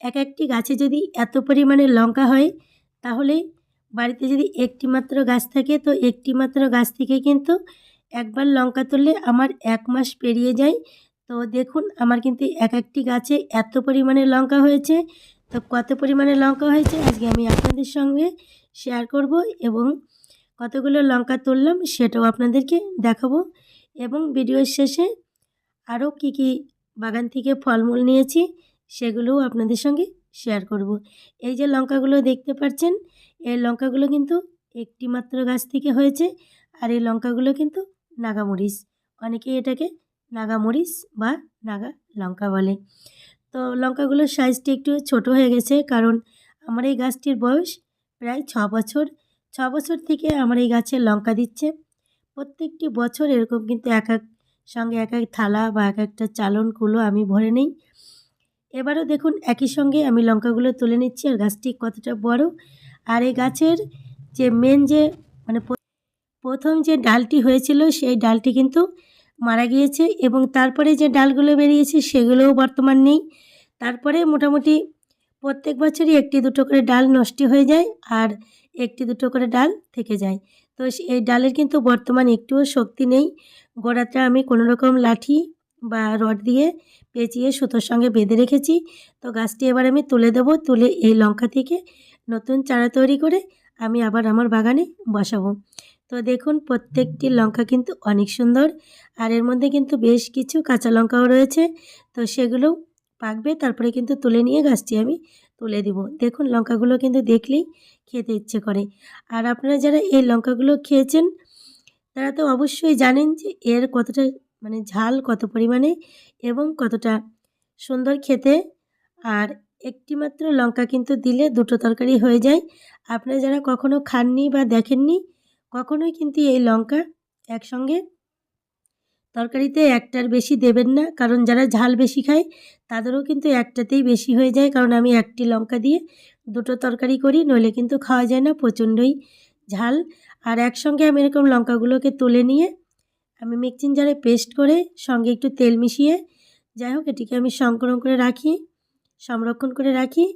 এক একটি গাছে যদি এত পরিমাণে লঙ্কা হয়, তাহলে বাড়িতে যদি একটি মাত্র গাছ থাকে, তো একটি মাত্র গাছ থেকে কিন্তু একবার লঙ্কা তুললে আমার এক মাস পেরিয়ে যায়। তো দেখুন, আমার কিন্তু এক একটি গাছে এত পরিমাণে লঙ্কা হয়েছে। তো কত পরিমাণে লঙ্কা হয়েছে আজকে আমি আপনাদের সঙ্গে শেয়ার করব এবং কতগুলো লঙ্কা তুললাম সেটাও আপনাদেরকে দেখাবো। এবং ভিডিওর শেষে আরও কি কি বাগান থেকে ফলমূল নিয়েছি সেগুলোও আপনাদের সঙ্গে শেয়ার করব। এই যে লঙ্কাগুলো দেখতে পাচ্ছেন, এই লঙ্কাগুলো কিন্তু একটি মাত্র গাছ থেকে হয়েছে আর এই লঙ্কাগুলো কিন্তু নাগামরিচ। অনেকে এটাকে নাগামরিচ বা নাগা লঙ্কা বলে। তো লঙ্কাগুলোর সাইজটি একটু ছোট হয়ে গেছে কারণ আমার এই গাছটির বয়স প্রায় ছ বছর। ছ বছর থেকে আমার এই গাছে লঙ্কা দিচ্ছে। প্রত্যেকটি বছর এরকম কিন্তু এক এক সঙ্গে এক এক থালা বা এক একটা চালন কুলো আমি ভরে নিই। এবারও দেখুন একই সঙ্গে আমি লঙ্কাগুলো তুলে নিচ্ছি আর গাছটি কতটা বড়। আর এই গাছের যে মেন যে মানে প্রথম যে ডালটি হয়েছিল সেই ডালটি কিন্তু মারা গিয়েছে এবং তারপরে যে ডালগুলো বেরিয়েছে সেগুলোও বর্তমান নেই। তারপরে মোটামুটি প্রত্যেক বছরই একটি দুটো করে ডাল নষ্ট হয়ে যায় আর একটি দুটো করে ডাল থেকে যায়। তো এই ডালের কিন্তু বর্তমান একটুও শক্তি নেই। গোড়াটা আমি কোনো রকম লাঠি বা রড দিয়ে পেঁচিয়ে সুতোর সঙ্গে বেঁধে রেখেছি। তো গাছটি এবার আমি তুলে দেবো, তুলে এই লঙ্কা থেকে নতুন চারা তৈরি করে আমি আবার আমার বাগানে বসাবো। তো দেখুন, প্রত্যেকটি লঙ্কা কিন্তু অনেক সুন্দর। আর এর মধ্যে কিন্তু বেশ কিছু কাঁচা লঙ্কাও রয়েছে। তো সেগুলোও পাকবে, তারপরে কিন্তু তুলে নিয়ে গাছটি আমি তুলে দিব। দেখুন, লঙ্কাগুলো কিন্তু দেখলেই খেতে ইচ্ছে করে। আর আপনারা যারা এই লঙ্কাগুলো খেয়েছেন, তারা তো অবশ্যই জানেন যে এর কতটা মানে ঝাল কত পরিমাণে এবং কতটা সুন্দর খেতে। আর একটি মাত্র লঙ্কা কিন্তু দিলে দুটো তরকারি হয়ে যায়। আপনারা যারা কখনো খাননি বা দেখেননি, কখনোই কিন্তু এই লঙ্কা একসঙ্গে তরকারিতে একটার বেশি দেবেন না। কারণ যারা ঝাল বেশি খায়, তাদেরও কিন্তু একটাতেই বেশি হয়ে যায়। কারণ আমি একটি লঙ্কা দিয়ে দুটো তরকারি করি, নইলে কিন্তু খাওয়া যায় না। প্রচণ্ডই ঝাল। আর একসঙ্গে আমি এরকম লঙ্কাগুলোকে তুলে নিয়ে আমি মিক্সিং জারে পেস্ট করে সঙ্গে একটু তেল মিশিয়ে, যাই হোক এটিকে আমি সংকলন করে রাখি, সংরক্ষণ করে রাখি।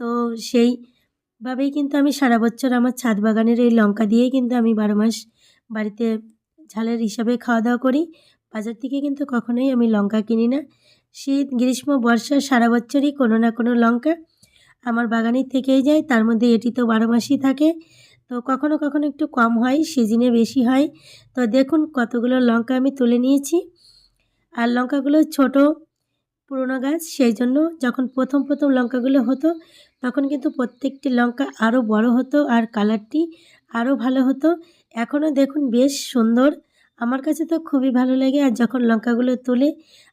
তো সেইভাবেই কিন্তু আমি সারা বছর আমার ছাদ বাগানের এই লঙ্কা দিয়েই কিন্তু আমি বারো মাস বাড়িতে ঝালের হিসাবে খাওয়া দাওয়া করি। বাজার থেকে কিন্তু কখনোই আমি লঙ্কা কিনি না। শীত, গ্রীষ্ম, বর্ষা সারা বছরই কোনো না কোনো লঙ্কা আমার বাগানের থেকেই যায়, তার মধ্যে এটি তো বারো মাসই থাকে। তো কখনো কখনো একটু কম হয়, সিজনে বেশি হয়। তো দেখুন কতগুলো লঙ্কা আমি তুলে নিয়েছি। আর লঙ্কাগুলো ছোট, পুরোনো গাছ সেই জন্য যখন প্রথম প্রথম লঙ্কাগুলো হতো, তখন কিন্তু প্রত্যেকটি লঙ্কা আরও বড় হতো আর কালারটি আরও ভালো হতো। এখনও দেখুন বেশ সুন্দর। আমার কাছে তো খুবই ভালো লাগে আর যখন লঙ্কাগুলো তুলে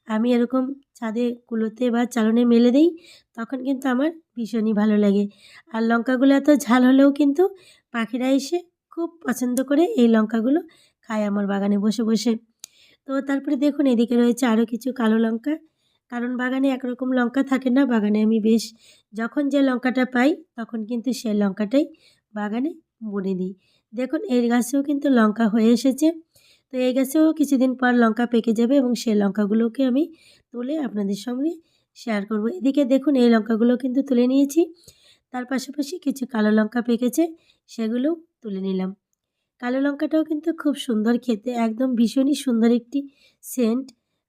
আমি এরকম ছাদে কুলোতে বা চালনে মেলে দিই, তখন কিন্তু আমার ভীষণই ভালো লাগে। আর লঙ্কাগুলো এত ঝাল হলেও কিন্তু পাখিরা এসে খুব পছন্দ করে এই লঙ্কাগুলো খায় আমার বাগানে বসে বসে। তো তারপরে দেখুন, এদিকে রয়েছে আরও কিছু কালো লঙ্কা। কারণ বাগানে একরকম লঙ্কা থাকে না, বাগানে আমি বেশ যখন যে লঙ্কাটা পাই তখন কিন্তু সেই লঙ্কাটাই বাগানে বুনে দিই। দেখুন, এই গাছেও কিন্তু লঙ্কা হয়ে এসেছে। তো এই গাছেও কিছুদিন পর লঙ্কা পেকে যাবে এবং সেই লঙ্কাগুলোকে আমি তুলে আপনাদের সঙ্গে শেয়ার করব। এদিকে দেখুন, এই লঙ্কাগুলো কিন্তু তুলে নিয়েছি। তার পাশাপাশি কিছু কালো লঙ্কা পেকেছে, সেগুলোও তুলে নিলাম। কালো লঙ্কাটাও কিন্তু খুব সুন্দর খেতে, একদম ভীষণই সুন্দর একটি সেন্ট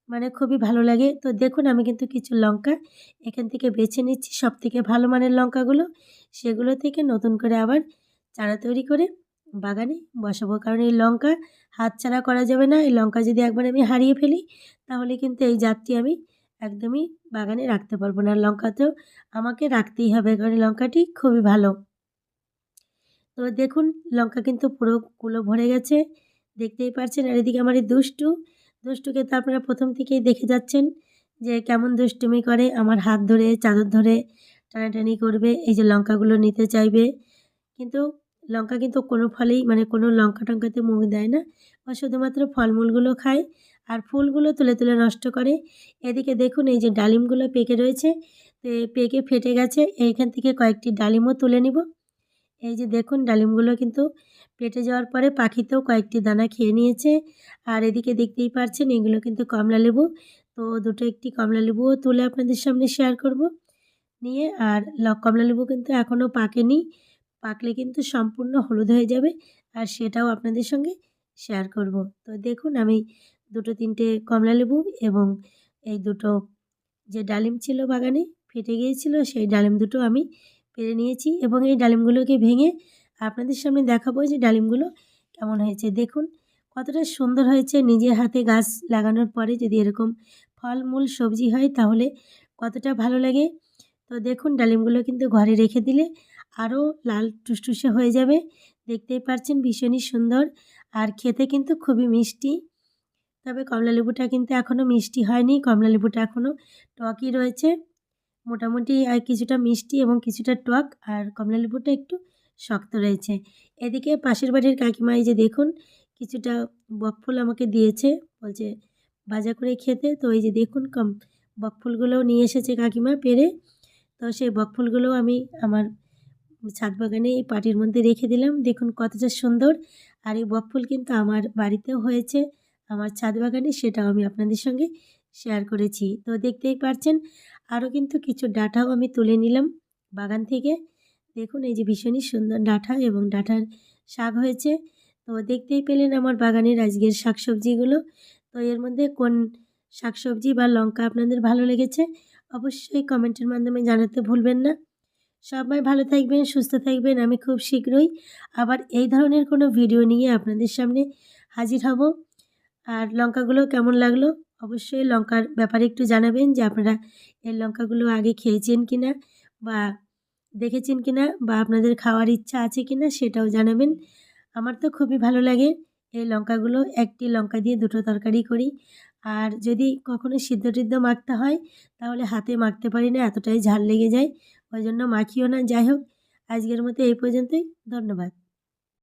মানে খুবই ভালো লাগে। তো দেখুন, আমি কিন্তু কিছু লঙ্কা এখান থেকে বেছে নিচ্ছি সব থেকে ভালো মানের লঙ্কাগুলো। সেগুলো থেকে নতুন করে আবার চারা তৈরি করে বাগানে বসাবো। কারণ এই লঙ্কা হাতছাড়া করা যাবে না। এই লঙ্কা যদি একবার আমি হারিয়ে ফেলি, তাহলে কিন্তু এই জাতটি আমি একদমই বাগানে রাখতে পারব না। লঙ্কাতেও আমাকে রাখতেই হবে, কারণ লঙ্কাটি খুবই ভালো। তো দেখুন, লঙ্কা কিন্তু পুরো কুলো ভরে গেছে, দেখতেই পারছেন। আর এদিকে আমার এই দুষ্টু, দুষ্টুকে তো আপনারা প্রথম থেকেই দেখে যাচ্ছেন যে কেমন দুষ্টুমি করে। আমার হাত ধরে, চাদর ধরে টানাটানি করবে, এই যে লঙ্কাগুলো নিতে চাইবে। কিন্তু লঙ্কা কিন্তু কোনো ফলেই মানে কোনো লঙ্কা টঙ্কাতে মুখ দেয় না। বা শুধুমাত্র ফলমূলগুলো খায়। আর ফুলগুলো তুলে তুলে নষ্ট করে। এদিকে দেখুন এই যে ডালিমগুলো পেকে রয়েছে। তো পেকে ফেটে গেছে। এইখান থেকে কয়েকটি ডালিমও তুলে নিব। এই যে দেখুন ডালিমগুলো কিন্তু পেটে যাওয়ার পরে পাখিতেও কয়েকটি দানা খেয়ে নিয়েছে। আর এদিকে দেখতেই পারছেন এগুলো কিন্তু কমলা লেবু। তো দুটো একটি কমলা লেবুও তুলে আপনাদের সামনে শেয়ার করব। নিয়ে আর ল কমলালেবু কিন্তু এখনও পাকেনি। পাকলে কিন্তু সম্পূর্ণ হলুদ হয়ে যাবে। আর সেটাও আপনাদের সঙ্গে শেয়ার করব। তো দেখুন আমি দুটো তিনটে কমলালেবু এবং এই দুটো যে ডালিম ছিল বাগানে ফেটে গিয়েছিল, সেই ডালিম দুটো আমি পেরে নিয়েছি এবং এই ডালিমগুলোকে ভেঙে আপনাদের সামনে দেখাবো যে ডালিমগুলো কেমন হয়েছে। দেখুন, কতটা সুন্দর হয়েছে নিজের হাতে গাছ লাগানোর পরে যদি এরকম ফলমূল, সবজি হয় তাহলে কতটা ভালো লাগে। তো দেখুন, ডালিমগুলো কিন্তু ঘরে রেখে দিলে আরও লাল টুসটুসে হয়ে যাবে। দেখতেই পাচ্ছেন ভীষণই সুন্দর আর খেতে কিন্তু খুবই মিষ্টি। তবে কমলা লেবুটা কিন্তু এখনও মিষ্টি হয়নি। কমলা লেবুটা এখনও টকই রয়েছে। মোটামুটি কিছুটা মিষ্টি এবং কিছুটা টক, আর কমলা লেবুটা একটু শক্ত রয়েছে। এদিকে পাশের বাড়ির কাকিমা এই যে দেখুন, কিছুটা বকফুল আমাকে দিয়েছে। বলছে, ভাজা করে খেতে। তো এই যে দেখুন, কম বকফুলগুলোও নিয়ে এসেছে কাকিমা পেরে। তো সেই বকফুলগুলোও আমি আমার ছাদ বাগানে এই পাটির মধ্যে রেখে দিলাম। দেখুন কতটা সুন্দর। আর এই বকফুল কিন্তু আমার বাড়িতেও হয়েছে। আমার ছাদ বাগানে সেটাও আমি আপনাদের সঙ্গে শেয়ার করেছি। তো দেখতেই পারছেন, আরও কিন্তু কিছু ডাটাও আমি তুলে নিলাম বাগান থেকে। দেখুন, এই যে ভীষণই সুন্দর ডাঁটা এবং ডাঁটার শাক হয়েছে। তো দেখতেই পেলেন আমার বাগানের আজকের শাকসবজিগুলো। তো এর মধ্যে কোন শাকসবজি বা লঙ্কা আপনাদের ভালো লেগেছে, অবশ্যই কমেন্টের মাধ্যমে জানাতে ভুলবেন না। সবাই ভালো থাকবেন, সুস্থ থাকবেন, আমি খুব শীঘ্রই আবার এই ধরনের কোনো ভিডিও নিয়ে আপনাদের সামনে হাজির হব। আর লঙ্কাগুলো কেমন লাগল? অবশ্যই লঙ্কার ব্যাপারে একটু জানাবেন যে আপনারা এই লঙ্কাগুলো আগে খেয়েছেন কি না বা দেখেছেন কি না বা আপনাদের খাওয়ার ইচ্ছা আছে কি না সেটাও জানাবেন। আমার তো খুবই ভালো লাগে এই লঙ্কাগুলো। একটি লঙ্কা দিয়ে দুটো তরকারি করি। আর যদি কখনো সিদ্ধ টিদ্ধ মাখতে হয়, তাহলে হাতে মাখতে পারি না, এতটাই ঝাল লেগে যায়। ওই জন্য মাখিও না। যাই হোক, আজকের মতো এই পর্যন্তই। ধন্যবাদ।